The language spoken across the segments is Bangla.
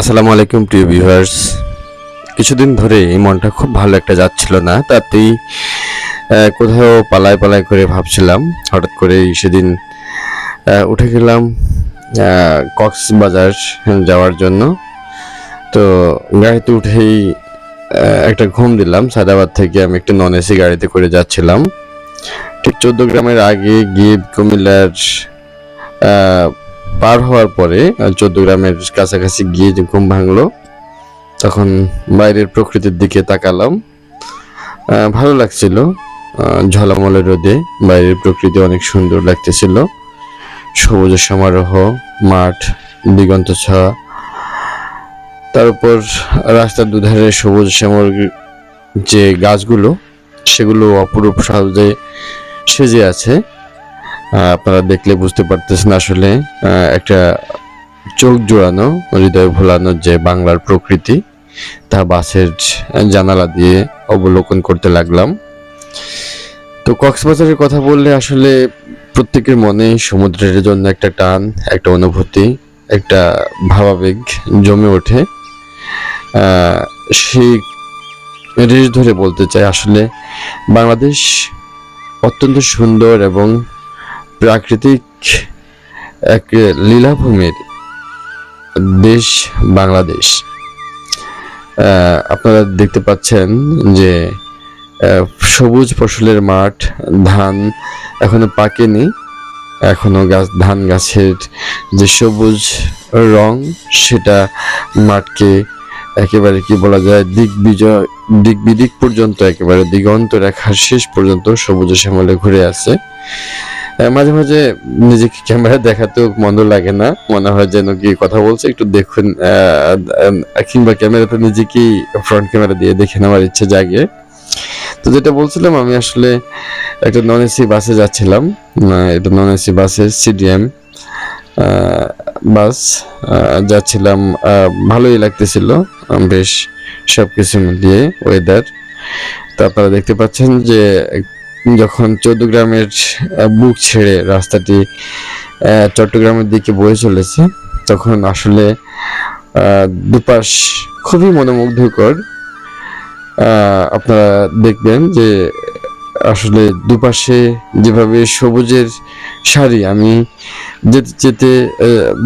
আসসালামু আলাইকুম, প্রিয় ভিউয়ার্স কিছুদিন ধরে এই মনটা খুব ভালো একটা যাচ্ছিল না, তাতেই কোথাও পালায় পালায় করে ভাবছিলাম, হঠাৎ করে সেদিন উঠে গেলাম কক্সবাজার যাওয়ার জন্য। তো গাড়িতে উঠেই একটা ঘুম দিলাম, সাদাবাদ থেকে আমি একটা নন এসি গাড়িতে করে যাচ্ছিলাম। ঠিক চোদ্দ গ্রামের আগে গিয়ে কুমিল্লার পার হওয়ার পরে চোদ্দ গ্রামের কাছাকাছি গিয়ে যে ঘুম ভাঙলো তখন বাইরের প্রকৃতির দিকে তাকালাম। ভালো লাগছিল। আহ, ঝলমলে রোদে বাইরের প্রকৃতি অনেক সুন্দর লাগতেছিল। সবুজ সমারোহ মাঠ দিগন্ত ছায়া। তার উপর রাস্তার দুধারে সবুজ শ্যামল যে গাছগুলো সেগুলো অপরূপ সাজে সেজে আছে। আপনারা দেখলে বুঝতে পারতেছেন আসলে একটা চোখ জোড়ানো, হৃদয় ভোলানো যে বাংলার প্রকৃতি, তা বাসের জানালা দিয়ে অবলোকন করতে লাগলাম। তো কক্সবাজারের কথা বললে আসলে প্রত্যেকের মনে সমুদ্রের জন্য একটা টান, একটা অনুভূতি, একটা ভাবাবেগ জমে ওঠে। সেই রেশ ধরে বলতে চাই আসলে বাংলাদেশ অত্যন্ত সুন্দর এবং প্রাকৃতিক এক লীলাভূমির দেশ বাংলাদেশ। আপনারা দেখতে পাচ্ছেন যে সবুজ ফসলের মাঠ, ধান এখনও পাকেনি। এখনও গাছ, ধান গাছের যে সবুজ রং, সেটা মাঠকে একেবারে কি বলা যায় দিক বিজয় দিক বিদিক পর্যন্ত, একেবারে দিগন্ত রেখার শেষ পর্যন্ত সবুজ শ্যামলে ঘুরে আছে মাঝে মাঝে নিজেকে ক্যামেরা দেখাতেও মন্দ লাগে না। মনে হয় যেন কি কথা বলছে, একটু দেখুন কিংবা ক্যামেরাতে নিজেকেই ফ্রন্ট ক্যামেরা দিয়ে দেখে নেওয়ার ইচ্ছে জাগে। তো যেটা বলছিলাম, আমি আসলে একটা নন এসি বাসে যাচ্ছিলাম এটা নন এসি বাসে সিডিএম বাস যাচ্ছিলাম ভালোই লাগতেছিল বেশ সব কিছু মিলিয়ে ওয়েদার তো আপনারা দেখতে পাচ্ছেন যে যখন গ্রামের বুক ছেড়ে রাস্তাটি চট্টগ্রামের দিকে বয়ে চলেছে, তখন আসলে দুপাশ খুবই মনোমুগ্ধকর। আপনারা দেখবেন যে আসলে দুপাশে যেভাবে সবুজের শাড়ি, আমি যেতে যেতে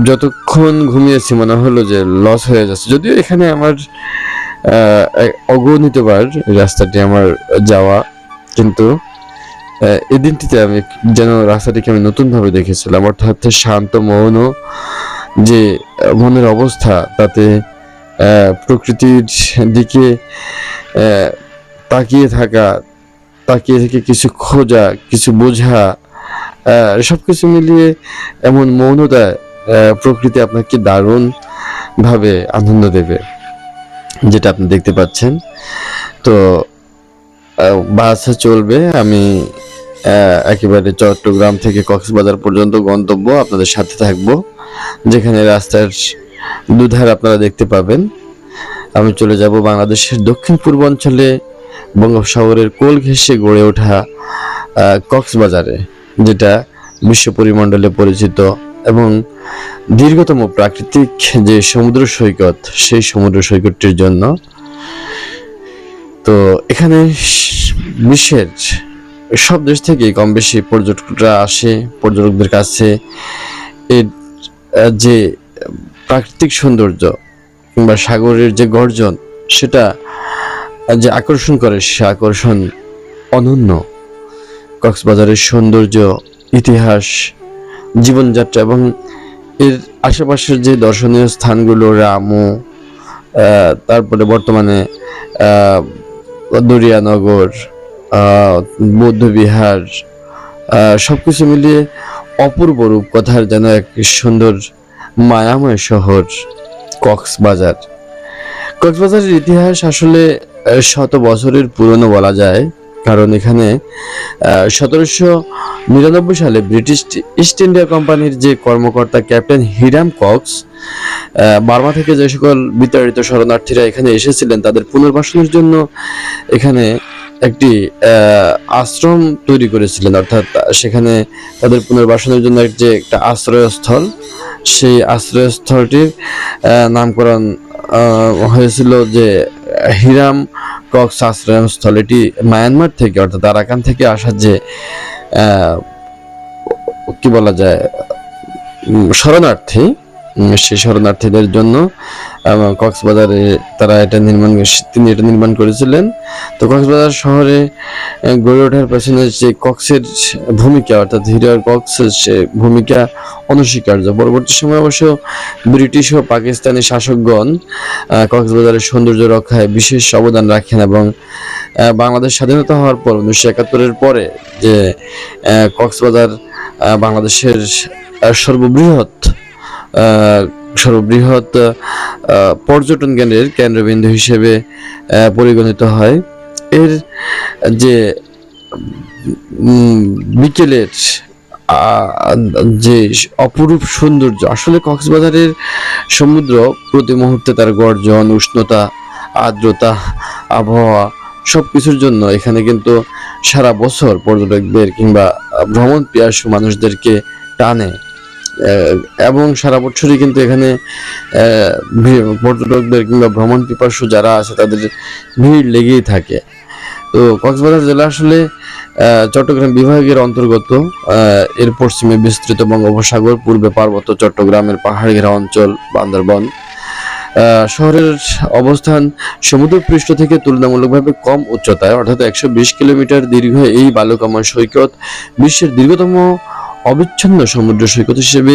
যতক্ষণ ঘুমিয়েছি মনে হলো যে লস হয়ে যাচ্ছে। যদিও এখানে আমার অগণিতবার রাস্তাটি আমার যাওয়া, কিন্তু এই দিনটিতে আমি যেন রাস্তাটিকে আমি নতুনভাবে দেখেছিলাম, অর্থাৎ শান্ত মৌন যে মনের অবস্থা, তাতে প্রকৃতির দিকে তাকিয়ে থাকা, তাকিয়ে থেকে কিছু খোঁজা, কিছু বোঝা সব কিছু মিলিয়ে এমন মৌনতায় প্রকৃতি আপনাকে দারুণ ভাবে আনন্দ দেবে, যেটা আপনি দেখতে পাচ্ছেন। তো বাস চলবে। আমি একেবারে চট্টগ্রাম থেকে কক্সবাজার পর্যন্ত গন্তব্য আপনাদের সাথে থাকব। যেখানে রাস্তার দুধার আপনারা দেখতে পাবেন। আমি চলে যাব বাংলাদেশের দক্ষিণ পূর্বাঞ্চলে বঙ্গোপসাগরের কোল ঘেঁষে গড়ে ওঠা কক্সবাজারে, যেটা বিশ্ব পরিমণ্ডলে পরিচিত এবং দীর্ঘতম প্রাকৃতিক যে সমুদ্র সৈকত, সেই সমুদ্র সৈকতটির জন্য তো এখানে বিশ্বের সব দেশ থেকেই কম বেশি পর্যটকরা আসে, পর্যটকদের কাছে। এর যে প্রাকৃতিক সৌন্দর্য কিংবা সাগরের যে গর্জন, সেটা যে আকর্ষণ করে, সে আকর্ষণ অনন্য। কক্সবাজারের সৌন্দর্য, ইতিহাস, জীবনযাত্রা এবং এর আশেপাশের যে দর্শনীয় স্থানগুলো, রামু তারপরে বর্তমানে দরিয়ানগর বৌদ্ধবিহার সবকিছু মিলিয়ে অপূর্ব রূপকথার যেন এক সুন্দর মায়াময় শহর, কক্সবাজার। কক্সবাজারের ইতিহাস আসলে শত বছরের পুরনো বলা যায়। কারণ এখানে সতেরোশো নিরানব্বই সালে ব্রিটিশ ইস্ট ইন্ডিয়া কোম্পানির যে কর্মকর্তা ক্যাপ্টেন হিরাম কক্স বার্মা থেকে যে সকল বিতাড়িত শরণার্থীরা এখানে এসেছিলেন, তাদের পুনর্বাসনের জন্য এখানে একটি আশ্রম তৈরি করেছিলেন। অর্থাৎ সেখানে তাদের পুনর্বাসনের জন্য যে একটা আশ্রয়স্থল, সেই আশ্রয়স্থলটির নামকরণ হয়েছিল যে হিরাম কক্স আশ্রয়স্থল এটি মায়ানমার থেকে, অর্থাৎ আরাকান থেকে আসা যে কি বলা যায় শরণার্থী সেই শরণার্থীদের জন্য কক্সবাজারে তারা এটা নির্মাণ তিনি এটা নির্মাণ করেছিলেন। তো কক্সবাজার শহরে গড়ে ওঠার পেছনে যে কক্সের ভূমিকা, অর্থাৎ হিরার কক্সের সে ভূমিকা অনস্বীকার্য। পরবর্তী সময় অবশ্য ব্রিটিশ ও পাকিস্তানি শাসকগণ কক্সবাজারের সৌন্দর্য রক্ষায় বিশেষ অবদান রাখেন এবং বাংলাদেশ স্বাধীনতা হওয়ার পর উনিশশো একাত্তরের পরে যে কক্সবাজার বাংলাদেশের সর্ববৃহৎ সর্ববৃহৎ পর্যটন কেন্দ্রের কেন্দ্রবিন্দু হিসেবে পরিগণিত হয়। এর যে বিকেলের যে অপরূপ সৌন্দর্য, আসলে কক্সবাজারের সমুদ্র প্রতি মুহূর্তে তার গর্জন, উষ্ণতা, আর্দ্রতা, আবহাওয়া সব কিছুর জন্য এখানে কিন্তু সারা বছর পর্যটকদের কিংবা ভ্রমণ পিয়াসু মানুষদেরকে টানে। এবং সারা বছরই কিন্তু এখানে পর্যটকদের কিংবা ভ্রমণ পিপাসু যারা আছে তাদের ভিড় লেগেই থাকে। তো কক্সবাজার জেলা আসলে চট্টগ্রাম বিভাগের অন্তর্গত এর পশ্চিমে বিস্তৃত বঙ্গোপসাগর, পূর্বে পার্বত্য চট্টগ্রামের পাহাড় ঘেরা অঞ্চল, বান্দরবন। শহরের অবস্থান সমুদ্রপৃষ্ঠ থেকে তুলনামূলকভাবে কম উচ্চতায়, অর্থাৎ একশো বিশ কিলোমিটার দীর্ঘ এই বালুকাময় সৈকত বিশ্বের দীর্ঘতম অবিচ্ছিন্ন সমুদ্র সৈকত হিসেবে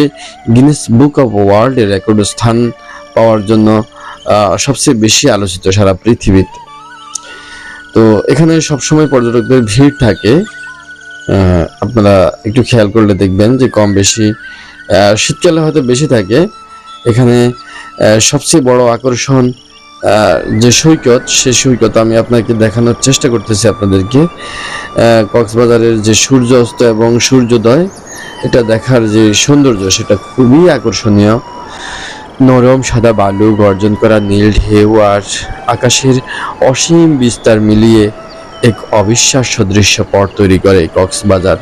Guinness book of world record স্থান পাওয়ার জন্য সবচেয়ে বেশি আলোচিত সারা পৃথিবীতে। তো এখানে সবসময় পর্যটকদের ভিড় থাকে। আপনারা একটু খেয়াল করলে দেখবেন যে কম বেশি শীতকালে হয়তো বেশি থাকে। এখানে সবচেয়ে বড় আকর্ষণ যে সৈকত সেই সৈকত আমি আপনাকে দেখানোর চেষ্টা করতেছি আপনাদেরকে। কক্সবাজারের যে সূর্য অস্ত এবং সূর্যোদয়, এটা দেখার যে সৌন্দর্য, সেটা খুবই আকর্ষণীয়। নরম সাদা বালু গর্জন করা নীল ঢেউ আর আকাশের অসীম বিস্তার মিলিয়ে এক অবিশ্বাস্য দৃশ্যপট তৈরি করে কক্সবাজার।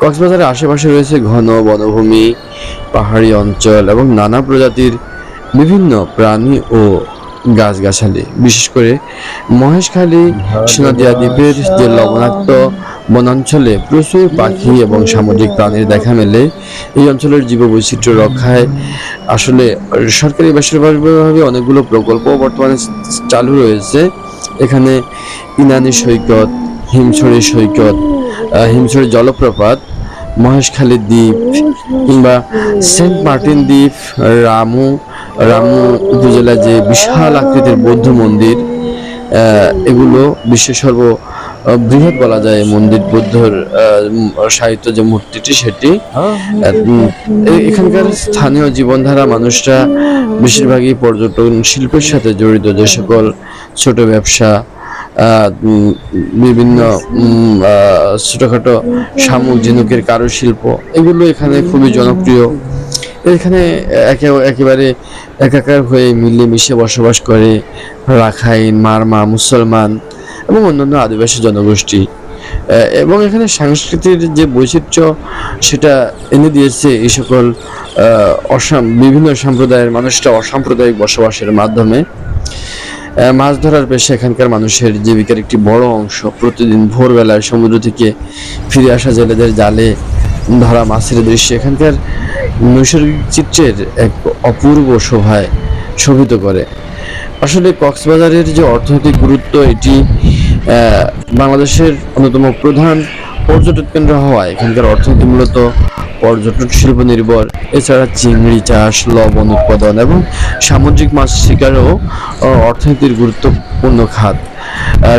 কক্সবাজারের আশেপাশে রয়েছে ঘন বনভূমি, পাহাড়ি অঞ্চল এবং নানা প্রজাতির বিভিন্ন প্রাণী ও গাছগাছালি। বিশেষ করে মহেশখালী সোনাদিয়া দ্বীপের যে লবণাক্ত বনাঞ্চলে প্রচুর পাখি এবং সামুদ্রিক প্রাণীর দেখা মেলে, এই অঞ্চলের জীববৈচিত্র্য রক্ষায় আসলে সরকারি বেসরকারিভাবে অনেকগুলো প্রকল্প বর্তমানে চালু রয়েছে। এখানে ইনানি সৈকত, হিমছড়ি সৈকত হিমছড়ি জলপ্রপাত, মহেশখালী দ্বীপ কিংবা সেন্ট মার্টিন দ্বীপ, রামু রামু উপজেলা যে বিশাল আকৃতির বৌদ্ধ মন্দির এগুলো বিশ্বের সর্ব বৃহৎ বলা যায় মন্দির বুদ্ধর সাহিত্য যে মূর্তিটি সেটি। এখানকার স্থানীয় জীবনধারা মানুষরা বেশিরভাগই পর্যটন শিল্পের সাথে জড়িত, যে সকল ছোট ব্যবসা বিভিন্ন ছোটখাটো শামুক ঝিনুকের কারুশিল্প, এগুলো এখানে খুবই জনপ্রিয়। এখানে একে, একেবারে একাকার হয়ে মিলেমিশে বসবাস করে রাখাইন, মারমা, মুসলমান এবং অন্যান্য আদিবাসী জনগোষ্ঠী। এবং এখানে সংস্কৃতির যে বৈচিত্র্য সেটা এনে দিয়েছে এই সকল অসাম, বিভিন্ন সম্প্রদায়ের মানুষরা অসাম্প্রদায়িক বসবাসের মাধ্যমে। মাছ ধরার পেশা এখানকার মানুষের জীবিকার একটি বড় অংশ। প্রতিদিন ভোরবেলায় সমুদ্র থেকে ফিরে আসা জেলেদের জালে ধরা মাছের দৃশ্য এখানকার নৈসর্গিক চিত্রের এক অপূর্ব শোভায় শোভিত করে। আসলে কক্সবাজারের যে অর্থনৈতিক গুরুত্ব, এটি বাংলাদেশের অন্যতম প্রধান পর্যটন কেন্দ্র হওয়ায় এখানকার অর্থনীতি মূলত পর্যটন শিল্প নির্ভর। এছাড়া চিংড়ি চাষ, লবণ উৎপাদন এবং সামুদ্রিক মাছ শিকারও অর্থনীতির গুরুত্বপূর্ণ খাত।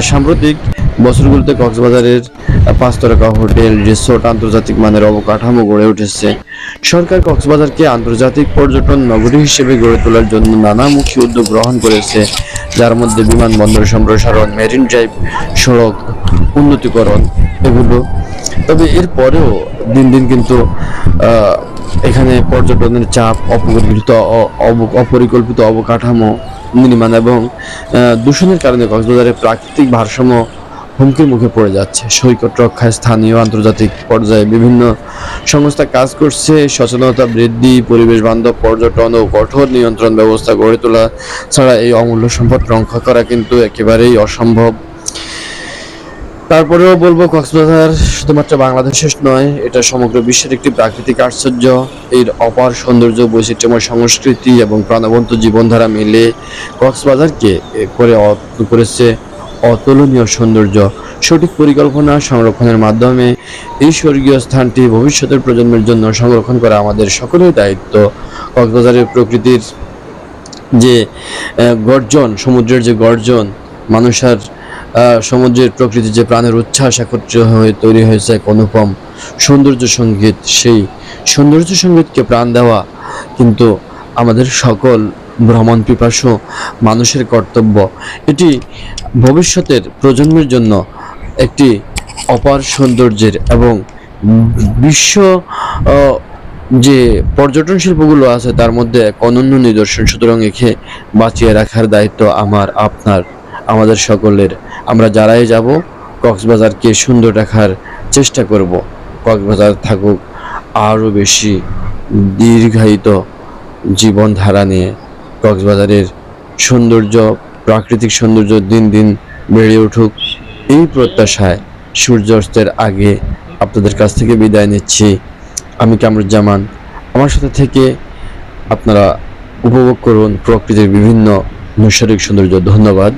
সাম্প্রতিক বছরগুলোতে কক্সবাজারের আহ, পাঁচ তারকা হোটেল রিসোর্ট আন্তর্জাতিক মানের অবকাঠামো গড়ে উঠেছে। সরকার কক্সবাজারকে আন্তর্জাতিক পর্যটন নগরী হিসেবে গড়ে তোলার জন্য নানামুখী উদ্যোগ গ্রহণ করেছে যার মধ্যে বিমানবন্দর সম্প্রসারণ মেরিন ড্রাইভ সড়ক উন্নতিকরণ এগুলো। তবে এরপরেও দিন দিন কিন্তু এখানে পর্যটনের চাপ অপরিকল্পিত অপরিকল্পিত অবকাঠামো নির্মাণ এবং দূষণের কারণে কক্সবাজারের প্রাকৃতিক ভারসাম্য হুমকির মুখে পড়ে যাচ্ছে। সৈকত রক্ষায় স্থানীয় আন্তর্জাতিক পর্যায়ে বিভিন্ন সংস্থা কাজ করছে। সচেতনতা বৃদ্ধি, পরিবেশ বান্ধব পর্যটন ও কঠোর নিয়ন্ত্রণ ব্যবস্থা গড়ে তোলা ছাড়া এই অমূল্য সম্পদ রক্ষা করা কিন্তু একেবারেই অসম্ভব। তারপরেও বলব, কক্সবাজার শুধুমাত্র বাংলাদেশের নয়, এটা সমগ্র বিশ্বের একটি প্রাকৃতিক আশ্চর্য। এর অপার সৌন্দর্য, বৈচিত্র্যময় সংস্কৃতি এবং প্রাণবন্ত জীবনধারা মিলে কক্সবাজারকে করে করেছে অতুলনীয় সৌন্দর্য। সঠিক পরিকল্পনা সংরক্ষণের মাধ্যমে এই স্বর্গীয় স্থানটি ভবিষ্যতের প্রজন্মের জন্য সংরক্ষণ করা আমাদের সকলের দায়িত্ব। কক্সবাজারের প্রকৃতির যে গর্জন, সমুদ্রের যে গর্জন, মানুষের সমুদ্রের প্রকৃতির যে প্রাণের উচ্ছ্বাস একত্রিত হয়ে তৈরি হয়েছে এক অনুপম সৌন্দর্য সংগীত সেই সৌন্দর্য সঙ্গীতকে প্রাণ দেওয়া কিন্তু আমাদের সকল ভ্রমণ পিপাসু মানুষের কর্তব্য। এটি ভবিষ্যতের প্রজন্মের জন্য একটি অপার সৌন্দর্যের এবং বিশ্ব যে পর্যটন শিল্পগুলো আছে তার মধ্যে এক অনন্য নিদর্শন। সুতরাং একে বাঁচিয়ে রাখার দায়িত্ব আমার, আপনার, আমাদের সকলের। আমরা যারাই যাব, কক্সবাজারকে সুন্দর রাখার চেষ্টা করব। কক্সবাজার থাকুক আরও বেশি দীর্ঘায়িত জীবনধারা নিয়ে। কক্সবাজারের সৌন্দর্য, প্রাকৃতিক সৌন্দর্য দিন দিন বেড়ে উঠুক, এই প্রত্যাশায় সূর্যাস্তের আগে আপনাদের কাছ থেকে বিদায় নিচ্ছি। আমি কামরুজ্জামান। আমার সাথে থেকে আপনারা উপভোগ করুন প্রকৃতির বিভিন্ন নৈসর্গিক সৌন্দর্য। ধন্যবাদ।